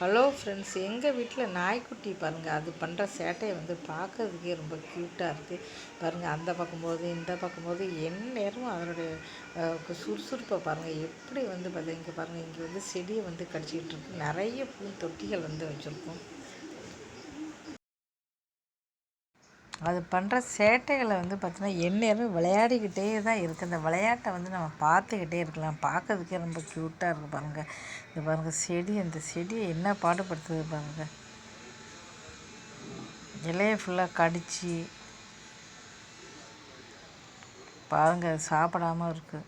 Hello friends எங்கள் வீட்டில் நாய்க்குட்டி பாருங்கள் அது பண்ணுற சேட்டையை வந்து பார்க்கறதுக்கே ரொம்ப க்யூட்டாக இருக்குது பாருங்கள் அந்த பார்க்கும்போது இந்த பார்க்கும்போது என் நேரமும் அதனுடைய சுறுசுறுப்பை பாருங்கள் எப்படி வந்து பார்த்தீங்க பாருங்கள் இங்கே வந்து செடியை வந்து கடிச்சிக்கிட்டு இருக்கு. நிறைய பூ தொட்டிகள் வந்து வச்சுருக்கோம். அது பண்ணுற சேட்டைகளை வந்து பார்த்தீங்கன்னா எந்நேரம் விளையாடிக்கிட்டே தான் இருக்குது அந்த விளையாட்டை வந்து நம்ம பார்த்துக்கிட்டே இருக்கலாம். பார்க்கறதுக்கே ரொம்ப க்யூட்டாக இருக்குது பாருங்கள் இது பாருங்கள் செடி அந்த செடியை என்ன பாடுபடுத்துது பாருங்கள் இலையை ஃபுல்லாக கடித்து பாருங்கள் அது சாப்பிடாமல் இருக்குது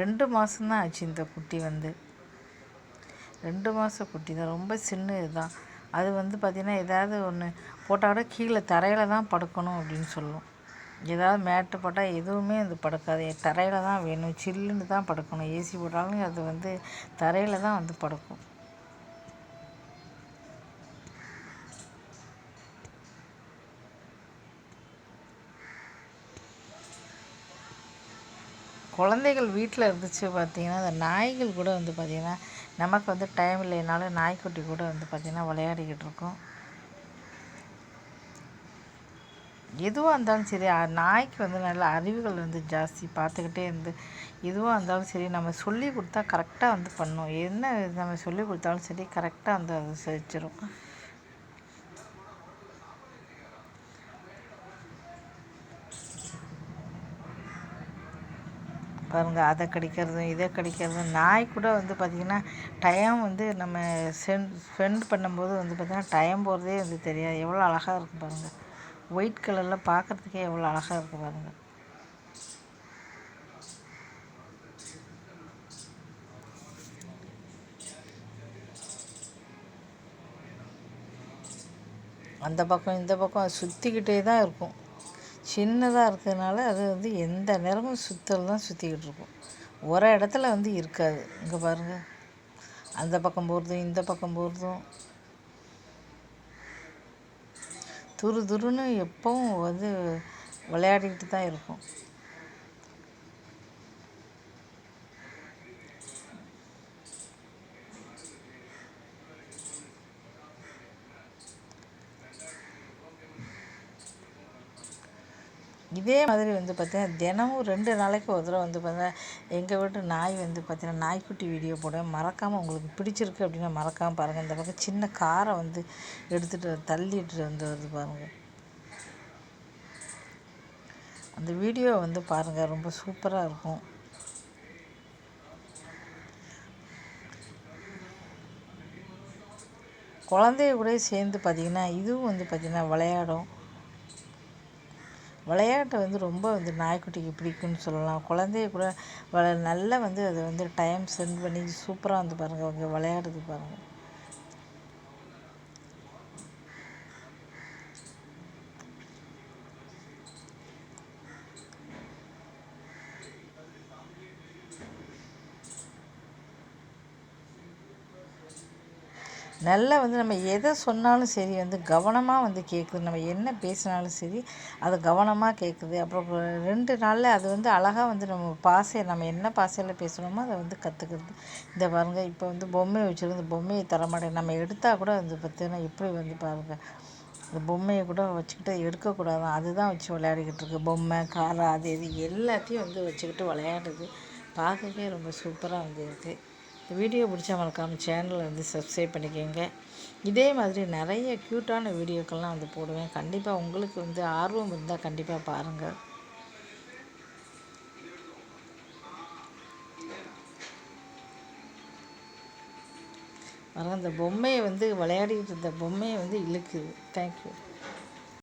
ரெண்டு மாதம்தான் ஆச்சு இந்த குட்டி வந்து. ரெண்டு மாத குட்டி தான். ரொம்ப சின்ன இதுதான் அது வந்து பார்த்திங்கன்னா ஏதாவது ஒன்று போட்டால் கூட கீழே தரையில் தான் படுக்கணும் அப்படின்னு சொல்லும் ஏதாவது மேட்டு போட்டால் எதுவுமே அது படுக்காது. தரையில் தான் வேணும். சில்லுன்னு தான் படுக்கணும். ஏசி போட்டாலும் அது வந்து தரையில் தான் வந்து படுக்கும். குழந்தைகள் வீட்டில் இருந்துச்சு பார்த்திங்கன்னா அந்த நாய்கள் கூட வந்து பார்த்திங்கன்னா நமக்கு வந்து டைம் இல்லைனாலும் நாய்க்குட்டி கூட வந்து பார்த்திங்கன்னா விளையாடிக்கிட்டு இருக்கும். எதுவாக இருந்தாலும் சரி நாய்க்கு வந்து நல்ல அறிவுகள் வந்து ஜாஸ்தி பார்த்துக்கிட்டே இருந்து எதுவாக இருந்தாலும் சரி நம்ம சொல்லி கொடுத்தா கரெக்டாக வந்து பண்ணும். என்ன நம்ம சொல்லி கொடுத்தாலும் சரி கரெக்டாக வந்து அது செஞ்சிடும் பாருங்கள் அதை கடிக்கிறதும் இதை கடிக்கிறதும். நாய் கூட வந்து பார்த்திங்கன்னா டைம் வந்து நம்ம சென் ஸ்பெண்ட் பண்ணும்போது வந்து பார்த்திங்கன்னா டைம் போகிறதே வந்து தெரியாது. எவ்வளோ அழகாக இருக்கும் பாருங்கள் ஒயிட் கலரில் பார்க்குறதுக்கே எவ்வளோ அழகாக இருக்குது பாருங்கள் அந்த பக்கம் இந்த பக்கம் சுற்றிக்கிட்டே தான் இருக்கும். சின்னதாக இருக்கிறதுனால அது வந்து எந்த நேரமும் சுற்றல் தான் சுற்றிக்கிட்டு இருக்கும். ஒரு இடத்துல வந்து இருக்காது. இங்கே பாருங்கள் அந்த பக்கம் போகிறதும் இந்த பக்கம் போகிறதும் துரு துருன்னு எப்பவும் வந்து விளையாடிக்கிட்டு தான் இருக்கும். இதே மாதிரி வந்து பார்த்தீங்கன்னா தினமும் ரெண்டு நாளைக்கு ஒரு தடவை வந்து பார்த்தீங்கன்னா எங்கள் வீட்டு நாய் வந்து பார்த்தீங்கன்னா நாய்க்குட்டி வீடியோ போடுவேன். மறக்காமல் உங்களுக்கு பிடிச்சிருக்கு அப்படின்னா மறக்காமல் பாருங்கள் இந்த பக்கம் சின்ன காரை வந்து எடுத்துகிட்டு தள்ளிட்டு வந்து வருது பாருங்கள் அந்த வீடியோ வந்து பாருங்கள் ரொம்ப சூப்பராக இருக்கும். குழந்தைய கூட சேர்ந்து பார்த்திங்கன்னா இதுவும் வந்து பார்த்திங்கன்னா விளையாடும். விளையாட்டை வந்து ரொம்ப வந்து நாய்க்குட்டிக்கு பிடிக்கும்னு சொல்லலாம். குழந்தைய கூட வ நல்லா வந்து அதை வந்து டைம் ஸ்பெண்ட் பண்ணி சூப்பராக வந்து பாருங்கள் அவங்க விளையாடுது பாருங்கள் நல்லா வந்து நம்ம எதை சொன்னாலும் சரி வந்து கவனமாக வந்து கேட்குது நம்ம என்ன பேசினாலும் சரி அது கவனமாக கேட்குது அப்புறம் ரெண்டு நாளில் அது வந்து அழகாக வந்து நம்ம பாசையை நம்ம என்ன பாசையில் பேசுகிறோமோ அதை வந்து கற்றுக்குறது இந்த பாருங்கள் இப்போ வந்து பொம்மையை வச்சுருந்து பொம்மையை தரமாட்டேன். நம்ம எடுத்தால் கூட வந்து பார்த்தீங்கன்னா எப்படி வந்து பாருங்கள் இந்த பொம்மையை கூட வச்சுக்கிட்டு எடுக்கக்கூடாது அதுதான் வச்சு விளையாடிக்கிட்டு இருக்கு. பொம்மை காரம் அது இது எல்லாத்தையும் வந்து வச்சுக்கிட்டு விளையாடுது. பார்க்கவே ரொம்ப சூப்பராக வந்து இருக்குது இந்த வீடியோ பிடிச்சா மறக்காமல் சேனலை வந்து சப்ஸ்கிரைப் பண்ணிக்கோங்க. இதே மாதிரி நிறைய க்யூட்டான வீடியோக்கள்லாம் வந்து போடுவேன். கண்டிப்பாக உங்களுக்கு வந்து ஆர்வம் இருந்தால் கண்டிப்பாக பாருங்கள் வர அந்த பொம்மையை வந்து விளையாடிக்கிட்டு இருந்த பொம்மையை வந்து இழுக்குது. தேங்க்யூ